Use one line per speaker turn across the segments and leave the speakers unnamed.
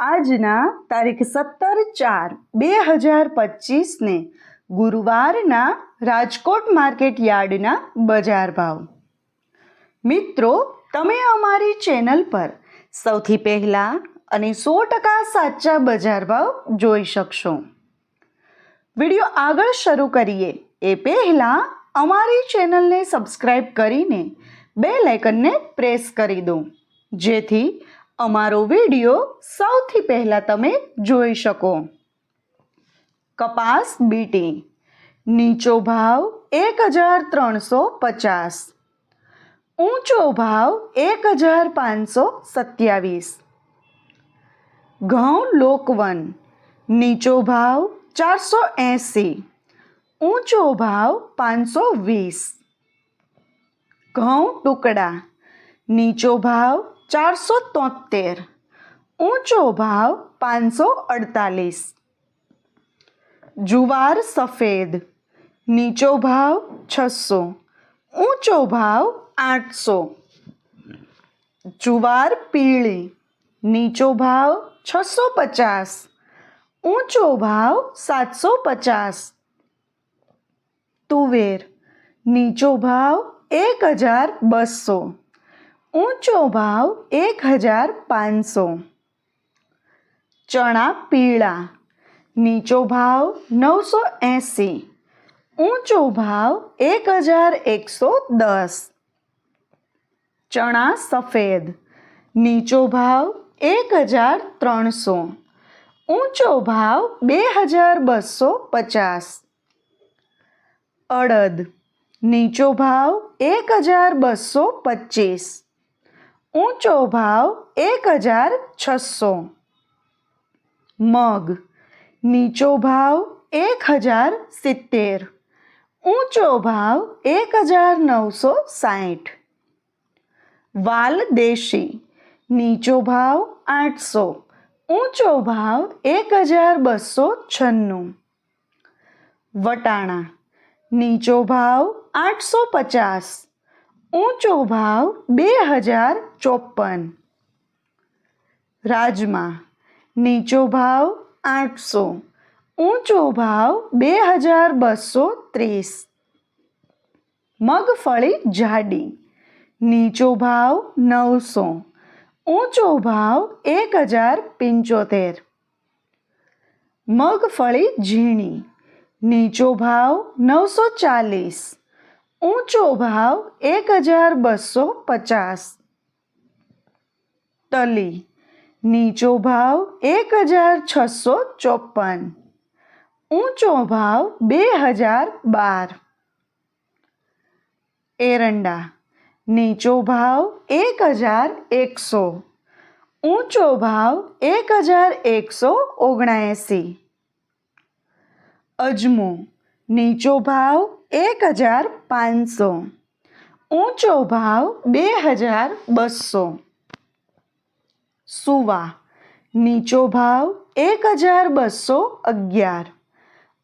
આજના તારીખ સત્તર ચાર બે હજાર પચીસને ગુરુવારના રાજકોટ માર્કેટ યાર્ડના બજાર ભાવ. મિત્રો, તમે અમારી ચેનલ પર સૌથી પહેલાં અને સો ટકા સાચા બજાર ભાવ જોઈ શકશો. વીડિયો આગળ શરૂ કરીએ. એ પહેલાં અમારી ચેનલને સબસ્ક્રાઈબ કરીને બે લાઇકનને પ્રેસ કરી દો. જેથી અમારો વીડિયો સૌથી પહેલાં તમે જોઈ શકો. કપાસ બીટી. નીચો ભાવ એક હજાર ત્રણસો પચાસ. ઊંચો ભાવ એક હજાર પાંચસો સત્યાવીસ. ઘઉં લોકવન. નીચો ભાવ ચારસો એંસી. ઊંચો ભાવ પાંચસો વીસ. ઘઉં ટુકડા. નીચો ભાવ ચારસો તોતેર. ઊંચો ભાવ પાંચસો અડતાલીસ. જુવાર સફેદ. નીચો ભાવ છસો. ઊંચો ભાવ આઠસો. જુવાર પીળી. નીચો ભાવ છસો પચાસ. ઊંચો ભાવ સાતસો પચાસ. તુવેર. નીચો ભાવ એક હજાર બસો. ઊંચો ભાવ એક હજાર પાંચસો ચણા પીળા નીચો ભાવ નવસો એંસી ઊંચો ભાવ એક હજાર એકસો દસ ચણા સફેદ નીચો ભાવ એક હજાર ત્રણસો ઊંચો ભાવ બે હજાર બસો પચાસ અડદ નીચો ભાવ એક હજાર બસો પચીસ ઊંચો ભાવ એક હજાર છસો મગ નીચો ભાવ એક હજાર સિત્તેર ઊંચો ભાવ એક હજાર નવસો સાઠ વાલ દેશી નીચો ભાવ આઠસો ઊંચો ભાવ એક હજાર બસો છન્નું વટાણા નીચો ભાવ આઠસો પચાસ ઊંચો ભાવ બે હજાર ચોપન રાજમા, નીચો ભાવ આઠસો. ઊંચો ભાવ બે હજાર બસો ત્રીસ. મગફળી જાડી, નીચો ભાવ નવસો. ઊંચો ભાવ એક હજાર પંચોતેર. મગફળી ઝીણી, નીચો ભાવ નવસો ચાલીસ. ઊંચો ભાવ એક હજાર બસો પચાસ તલી નીચો ભાવ એક હજાર છસો ચોપન ઊંચો ભાવ બે હજાર બાર એરંડા નીચો ભાવ એક હજાર એકસો ઊંચો ભાવ એક હજાર એકસો ઓગણએંસી અજમો નીચો ભાવ એક હજાર પાંચસો ઊંચો ભાવ બે હજાર બસો સુવા નીચો ભાવ એક હજાર બસો અગિયાર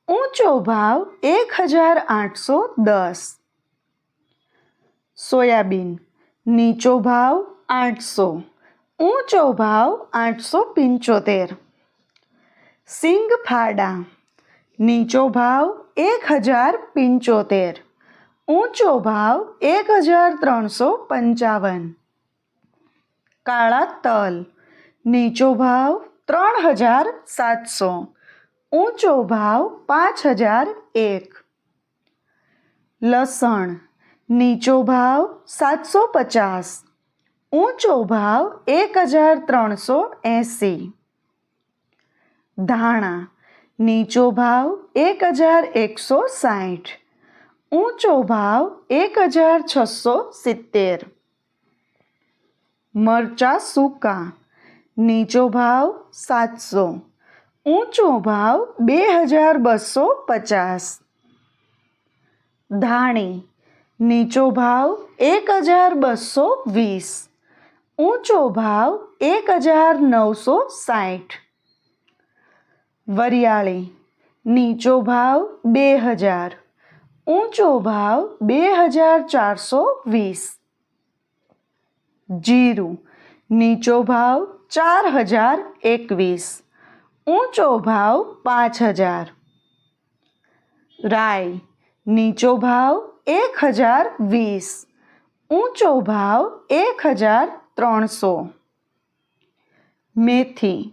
ઊંચો ભાવ એક હજાર આઠસો દસ સોયાબીન નીચો ભાવ આઠસો ઊંચો ભાવ આઠસો પંચોતેર સિંગ ફાડા નીચો ભાવ એક હજાર પંચોતેર ઊંચો ભાવ એક હજાર ત્રણસો પંચાવન કાળા તલ નીચો ભાવ ત્રણ હજાર સાતસો ઊંચો ભાવ પાંચ હજાર એક લસણ નીચો ભાવ સાતસો પચાસ ઊંચો ભાવ એક હજાર ત્રણસો એંસી ધાણા નીચો ભાવ એક હજાર એકસો સાઠ ઊંચો ભાવ એક હજાર છસો સિત્તેર. મરચા સૂકા. નીચો ભાવ સાતસો. ઊંચો ભાવ બે હજાર બસો પચાસ. ધાણી. નીચો ભાવ એક હજાર બસો વીસ. ઊંચો ભાવ એક હજાર નવસો સાઠ વરિયાળી નીચો ભાવ બે હજાર ઊંચો ભાવ બે હજાર ચારસો વીસ જીરું નીચો ભાવ ચાર હજાર એકવીસ ઊંચો ભાવ પાંચ હજાર રાય નીચો ભાવ એક હજાર વીસ ઊંચો ભાવ એક હજાર ત્રણસો મેથી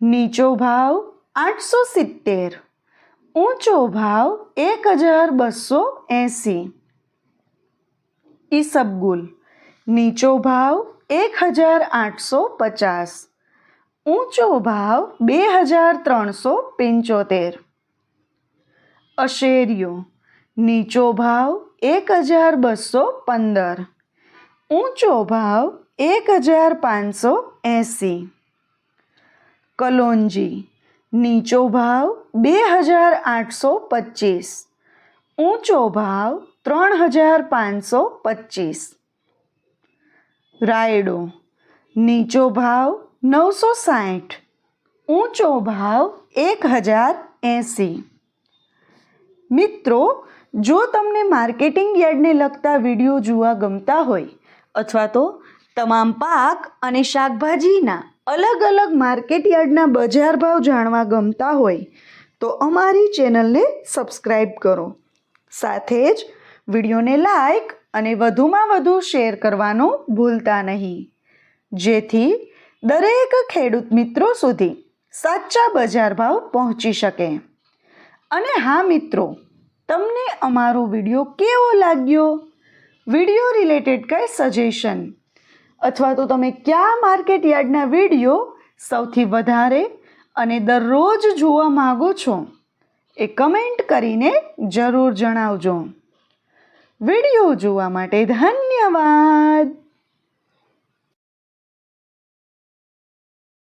નીચો ભાવ આઠસો સિત્તેર ઊંચો ભાવ એક હજાર બસો એંસી ઈસબગુલ નીચો ભાવ એક હજાર આઠસો પચાસ ઊંચો ભાવ બે હજાર ત્રણસો પંચોતેર અશેરિયો નીચો ભાવ એક હજાર બસો પંદર ઊંચો ભાવ એક હજાર પાંચસો એંસી કલોંજી નીચો ભાવ બે હજાર આઠસો પચીસ. ઊંચો ભાવ ત્રણ હજાર પાંચસો પચીસ. રાયડો, નીચો ભાવ નવસો સાઠ. ઊંચો ભાવ એક હજાર એંસી. મિત્રો, જો તમને માર્કેટિંગ યાર્ડને લગતા વીડિયો જોવા ગમતા હોય, અથવા તો તમામ પાક અને શાકભાજીના અલગ અલગ માર્કેટ યાર્ડના બજાર ભાવ જાણવા ગમતા હોય, તો અમારી ચેનલને સબસ્ક્રાઈબ કરો. સાથે જ વિડીયોને લાઈક અને વધુમાં વધુ શેર કરવાનું ભૂલતા નહીં. જેથી દરેક ખેડૂત મિત્રો સુધી સાચા બજાર ભાવ પહોંચી શકે. અને હા મિત્રો, તમને અમારો વીડિયો કેવો લાગ્યો? વીડિયો રિલેટેડ કાંઈ સજેશન અથવા તો તમે કયા માર્કેટ યાર્ડના વીડિયો સૌથી વધારે અને દરરોજ જોવા માગો છો એ કમેન્ટ કરીને જરૂર જણાવજો. વીડિયો જોવા માટે ધન્યવાદ!